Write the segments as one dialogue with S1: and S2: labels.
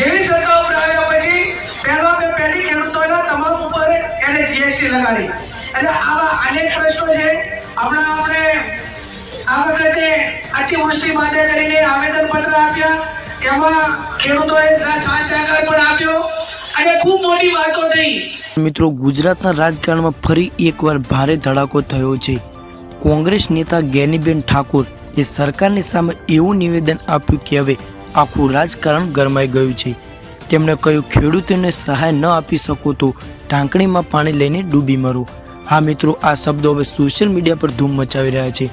S1: જેવી સરકાર ઉપર આવ્યા પછી પહેલા મેં પહેલી ખેડૂતોના તમામ ઉપર એને જીએસટી લગાડી. એટલે આવા અનેક પ્રશ્નો છે. હમણાં આપણે આ વખતે અતિવૃષ્ટિ માટે કરીને આવેદન પત્ર આપ્યા. એમાં ખેડૂતોએ સાથ પણ આપ્યો. અને ખૂબ મોટી વાતો થઈ.
S2: મિત્રો, ગુજરાતના રાજકારણમાં ફરી એકવાર ભારે ધડાકો થયો છે. કોંગ્રેસ નેતા ગેનીબેન ઠાકોર એ સરકારની સામે એવું નિવેદન આપ્યું કે હવે આખું રાજકારણ ગરમાઈ ગયું છે. તેમણે કહ્યું, ખેડૂતોને સહાય ન આપી શકો તો ઢાંકણીમાં પાણી લઈને ડૂબી મરો. હા મિત્રો, આ શબ્દો હવે સોશિયલ મીડિયા પર ધૂમ મચાવી રહ્યા છે.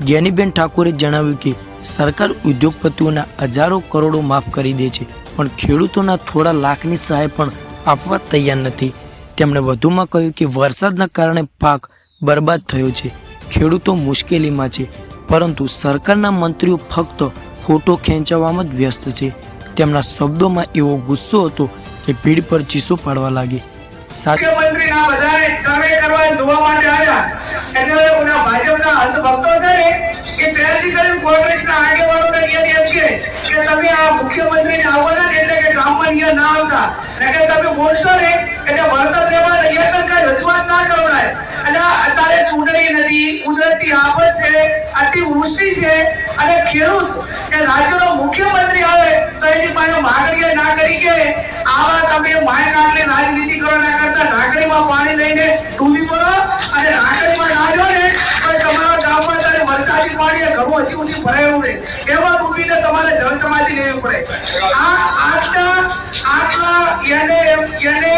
S2: જ્ઞાનીબેન ઠાકોરે જણાવ્યું કે, સરકાર ઉદ્યોગપતિઓના હજારો કરોડો માફ કરી દે છે, પણ ખેડૂતોના થોડા લાખની સહાય પણ આપવા તૈયાર નથી. તેમણે વધુમાં કહ્યું કે, વરસાદના કારણે પાક બરબાદ થયો છે. ખેડૂતો મુશ્કેલીમાં છે. પરંતુ સરકારના મંત્રીઓ ફક્ત ફોટો ખેંચવામાં જ વ્યસ્ત છે. તેમના શબ્દોમાં એવો ગુસ્સો હતો કે ભીડ પર ચીસો પાડવા લાગી.
S1: મુખ્યમંત્રી ના બધાએ સર્વે કરવા જોવા માટે આવ્યા. ભાજપના અંધભક્તો છે ને, એ પહેલેથી કરીને કોંગ્રેસના આગેવાનોને નિયમ એમ કે કે તમે આ મુખ્યમંત્રીને આવવાના ને, એટલે કે ગામમાં અહીંયા ના આવતા. એટલે તમે બોલશો ને, એટલે વળતર લેવા અહીંયા તો કઈ રજૂઆત ના કરવાય. અને અત્યારે ચૂંટણી નથી, કુદરતી આફત છે અતિવૃષ્ટિ છે, અને ખેડૂત કે રાજ્યનો મુખ્યમંત્રી આવે, તો એની પાસે માગણીઓ ના કરી કે, આવા તમે માય નાખલી રાજનીતિ કરો ના કરતા ઢાંકણીમાં પાણી લઈને ડૂબી પડો અને ઢાંકણીમાં ના જો ને તો તમારા ગામમાં ત્યારે વરસાદી પાણી એ ઘણું હજી સુધી એવા ડૂબીને તમારે જળ સમાધિ લેવી પડે? આ આટલા આટલા એને એને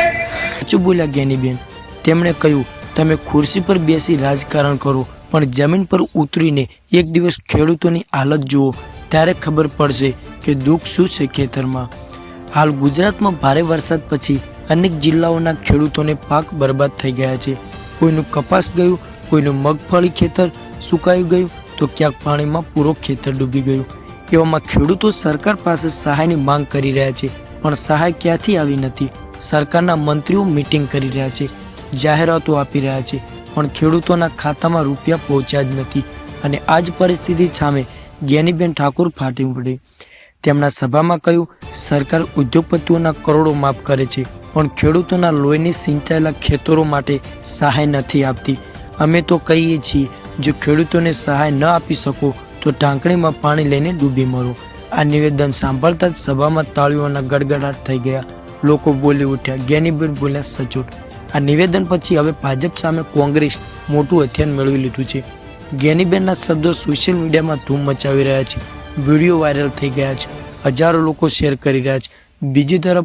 S2: સાચું બોલ્યા જ્ઞાનીબેન તેમણે કહ્યું, તમે ખુરશી પર બેસી રાજકારણ કરો, પણ જમીન પર ઉતરીને એક દિવસ ખેડૂતોની હાલત જુઓ. ત્યારે ખબર પડશે કે દુઃખ શું છે ખેતરમાં. હાલ ગુજરાતમાં ભારે વરસાદ પછી અનેક જિલ્લાઓના ખેડૂતોને પાક બરબાદ થઈ ગયા છે. કોઈનું કપાસ ગયું, કોઈનું મગફળી ખેતર સુકાઈ ગયું તો ક્યાંક પાણીમાં પૂરો ખેતર ડૂબી ગયું. એવામાં ખેડૂતો સરકાર પાસે સહાયની માંગ કરી રહ્યા છે, પણ સહાય ક્યાંથી આવી નથી? સરકારના મંત્રીઓ મીટિંગ કરી રહ્યા છે, જાહેરાતો આપી રહ્યા છે, પણ ખેડૂતોના ખાતામાં રૂપિયા પહોંચ્યા જ નથી. અને આ જ પરિસ્થિતિ સામે જ્ઞાનીબેન ઠાકોર ફાટી પડી. તેમના સભામાં કહ્યું, સરકાર ઉદ્યોગપતિઓના કરોડો માફ કરે છે, પણ ખેડૂતોના લોહીની સિંચાયેલા ખેતરો માટે સહાય નથી આપતી. અમે તો કહીએ છીએ જો ખેડૂતોને સહાય ન આપી શકો, તો ઢાંકણીમાં પાણી લઈને ડૂબી મરો. આ નિવેદન સાંભળતા જ સભામાં તાળીઓના ગડગડાટ થઈ ગયા. લોકો બોલી ઉઠ્યા જ્ઞાનીબેન બોલ્યા, સચોટ. આ નિવેદન પછી હવે ભાજપ સામે કોંગ્રેસ મોટું હથિયાર મેળવી લીધું છે. જ્ઞાનીબેનના શબ્દો સોશિયલ મીડિયામાં ધૂમ મચાવી રહ્યા છે. વીડિયો વાયરલ થઈ ગયા છે. હજારો લોકો શેર કરી રહ્યા છે. બીજી તરફ,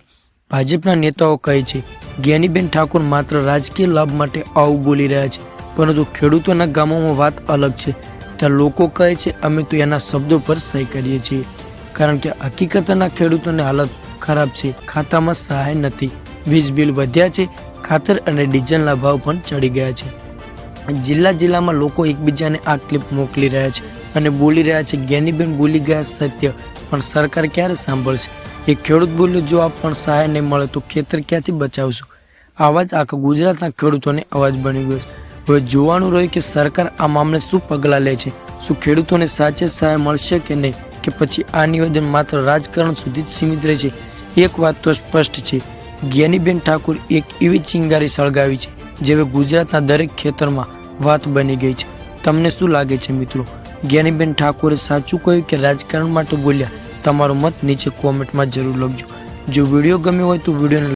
S2: ભાજપના નેતાઓ કહે છે જ્ઞાનીબેન ઠાકોર માત્ર રાજકીય લાભ માટે આવું બોલી રહ્યા છે. પરંતુ ખેડૂતોના ગામોમાં વાત અલગ છે. ત્યાં લોકો કહે છે, અમે તો એના શબ્દો પર સહી કરીએ છીએ. કારણ કે હકીકતના ખેડૂતોની હાલત ખરાબ છે. ખાતામાં સહાય નથી. વીજ બિલ વધ્યા છે. ખાતર અને ડીઝલના ભાવ પણ ચડી ગયા છે. જિલ્લા જિલ્લામાં લોકો એકબીજાને આ ક્લિપ મોકલી રહ્યા છે અને બોલી રહ્યા છે જ્ઞાનીબેન બોલી ગયા સત્ય, પણ સરકાર ક્યારે સાંભળશે? એ ખેડૂત બોલ્યો, જો આપ પણ સહાય નહીં મળે તો ખેતર ક્યાંથી બચાવશું? આવા આખા ગુજરાતના ખેડૂતોને અવાજ બની ગયો છે. હવે જોવાનું રહ્યું કે સરકાર આ મામલે શું પગલાં લે છે. શું ખેડૂતોને સાચે સહાય મળશે કે નહીં? કે પછી આ નિવેદન માત્ર રાજકારણ સુધી જ સીમિત રહેશે? એક વાત તો સ્પષ્ટ છે. જ્ઞાનીબેન ઠાકુર એક એવી ચિંગારી સળગાવી છે, જે હવે ગુજરાતના દરેક ખેતરમાં વાત બની ગઈ છે. તમને શું લાગે છે મિત્રો? જ્ઞાનીબેન ઠાકુરે સાચું કહ્યું કે રાજકારણ માટે બોલ્યા? તમારો મત નીચે કોમેન્ટમાં જરૂર લખજો. જો વીડિયો ગમ્યો હોય તો વિડીયોને